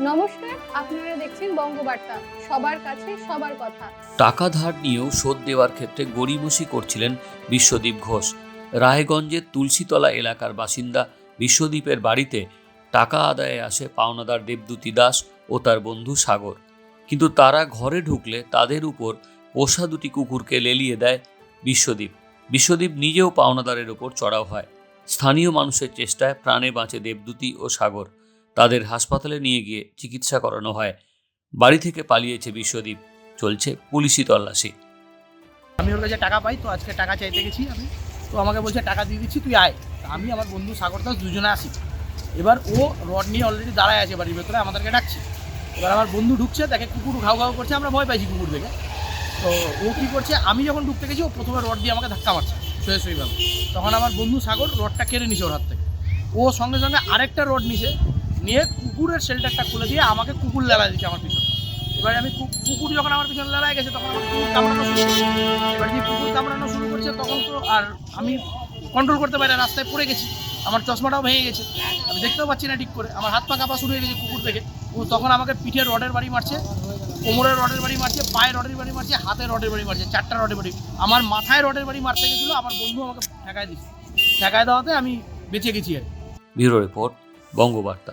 নমস্কার, আপনারা দেখছেন বঙ্গবার্তা। সবার কাছে সবার কথা। টাকা ধার নিয়েও শোধ দেওয়ার ক্ষেত্রে গড়িমসি করছিলেন বিশ্বদীপ ঘোষ। রায়গঞ্জের তুলসীতলা এলাকার বাসিন্দা বিশ্বদীপের বাড়িতে টাকা আদায়ে আসে পাওনাদার দেবদূতি দাস ও তার বন্ধু সাগর। কিন্তু তারা ঘরে ঢুকলে তাদের উপর পোষা দুটি কুকুরকে লেলিয়ে দেয় বিশ্বদীপ। বিশ্বদীপ নিজেও পাওনাদারের ওপর চড়াও হয়। স্থানীয় মানুষের চেষ্টায় প্রাণে বাঁচে দেবদূতি ও সাগর। তাদের হাসপাতালে নিয়ে গিয়ে চিকিৎসা করানো হয়। বাড়ি থেকে পালিয়েছে বিশ্বদীপ। চলছে পুলিশি তল্লাশি। আমি ওর কাছে টাকা পাই, তো আজকে টাকা চাইতে গেছি আমি। তো আমাকে বলছে, টাকা দিয়ে দিচ্ছি, তুই আয়। আমি আমার বন্ধু সাগর দাস দুজনে আসি। এবার ও রড নিয়ে অলরেডি দাঁড়ায় আছে বাড়ির ভেতরে, আমাদেরকে ডাকছে। এবার আমার বন্ধু ঢুকছে তাকে কুকুর ঘাউ ঘাউ করছে, আমরা ভয় পাইছি কুকুর দেখে। তো ও কী করছে, আমি যখন ঢুকতে গেছি, ও প্রথমে রড দিয়ে আমাকে ধাক্কা মারছে শুয়ে শুয়েভাবে তখন আমার বন্ধু সাগর রডটা কেড়ে নিছে ওর হাত থেকে। ও সঙ্গে সঙ্গে আরেকটা রড নিছে নিয়ে কুকুরের শেল্টারটা খুলে দিয়ে আমাকে কুকুর লেলা দিচ্ছে আমার পিছনে। এবারে আমি কুকুর যখন আমার পিছনে লড়াই গেছে, তখন আমার কুকুর কামড়ানো শুরু করছে। এবার যে কুকুর কামড়ানো শুরু করছে, তখন তো আর আমি কন্ট্রোল করতে পারি রাস্তায় পড়ে গেছি। আমার চশমাটাও ভেঙে গেছে। আমি দেখতেও পাচ্ছি না ঠিক করে। আমার হাত পা কাঁপা শুরু হয়ে গেছে কুকুর থেকে তখন আমাকে পিঠে রডের বাড়ি মারছে, কোমরের রডের বাড়ি মারছে, পায়ে রডের বাড়ি মারছে, হাতে রডের বাড়ি মারছে, চারটা রডের বাড়ি। আমার মাথায় রডের বাড়ি মারতে গেছিল, আমার বন্ধু আমাকে ঠেকায় দিচ্ছে। ঠেকায় দেওয়াতে আমি বেঁচে গেছি আর। Bureau report, Bangabarta.